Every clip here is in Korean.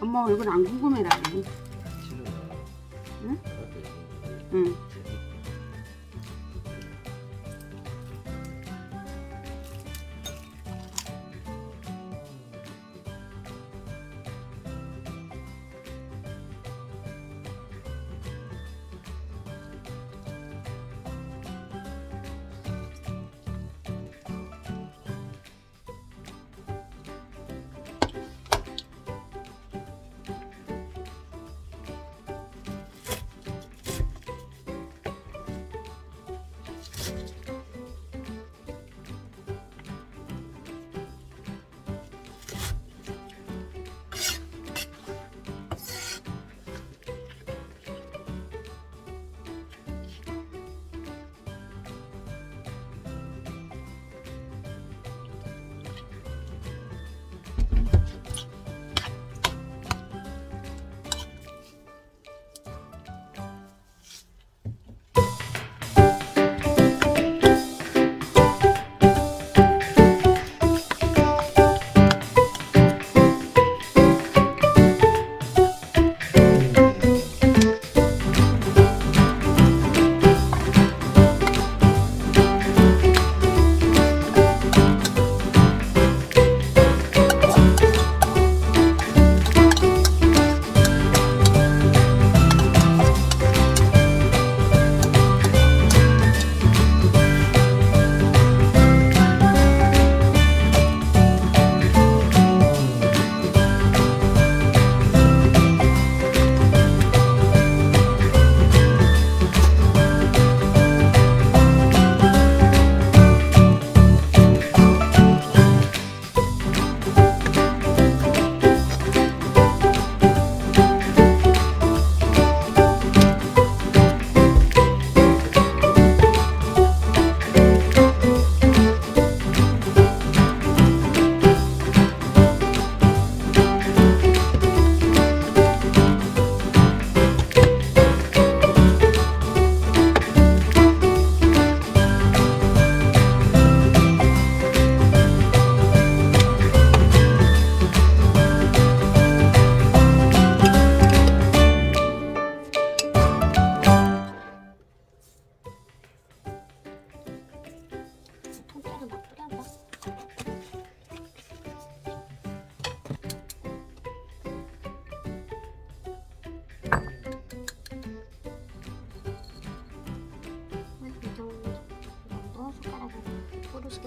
엄마 얼굴 안 궁금해라니. 응? 응.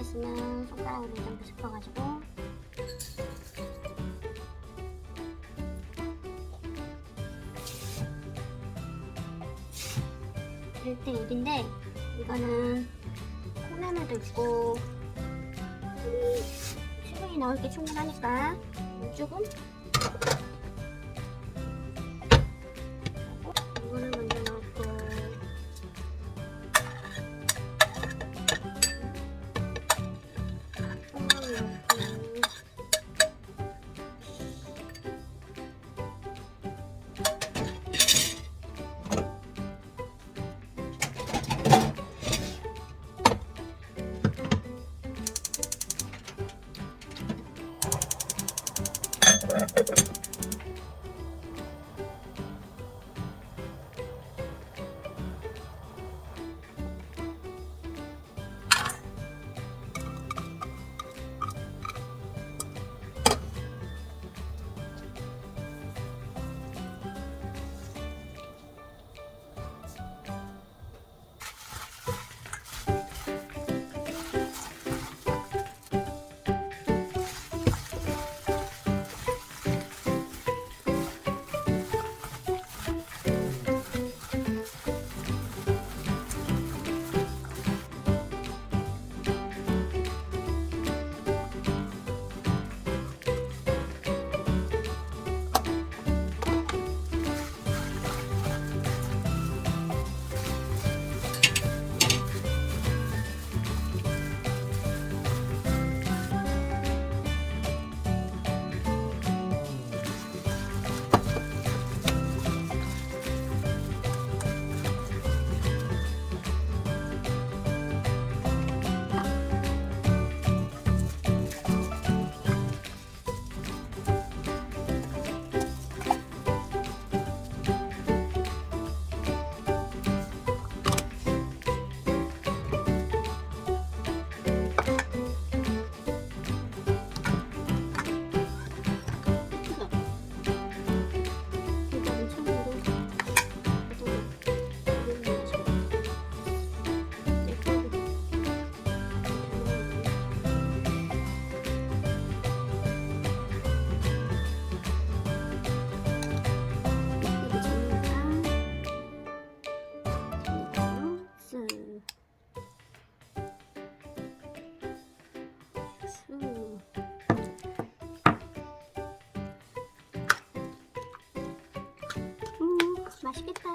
뿌리시겠으면 손가락으로 이 정도 짚어가지고. 일대 1인데 이거는 콩나물도 있고 이 수분이 넣을 게 충분하니까 조금 맛있겠다.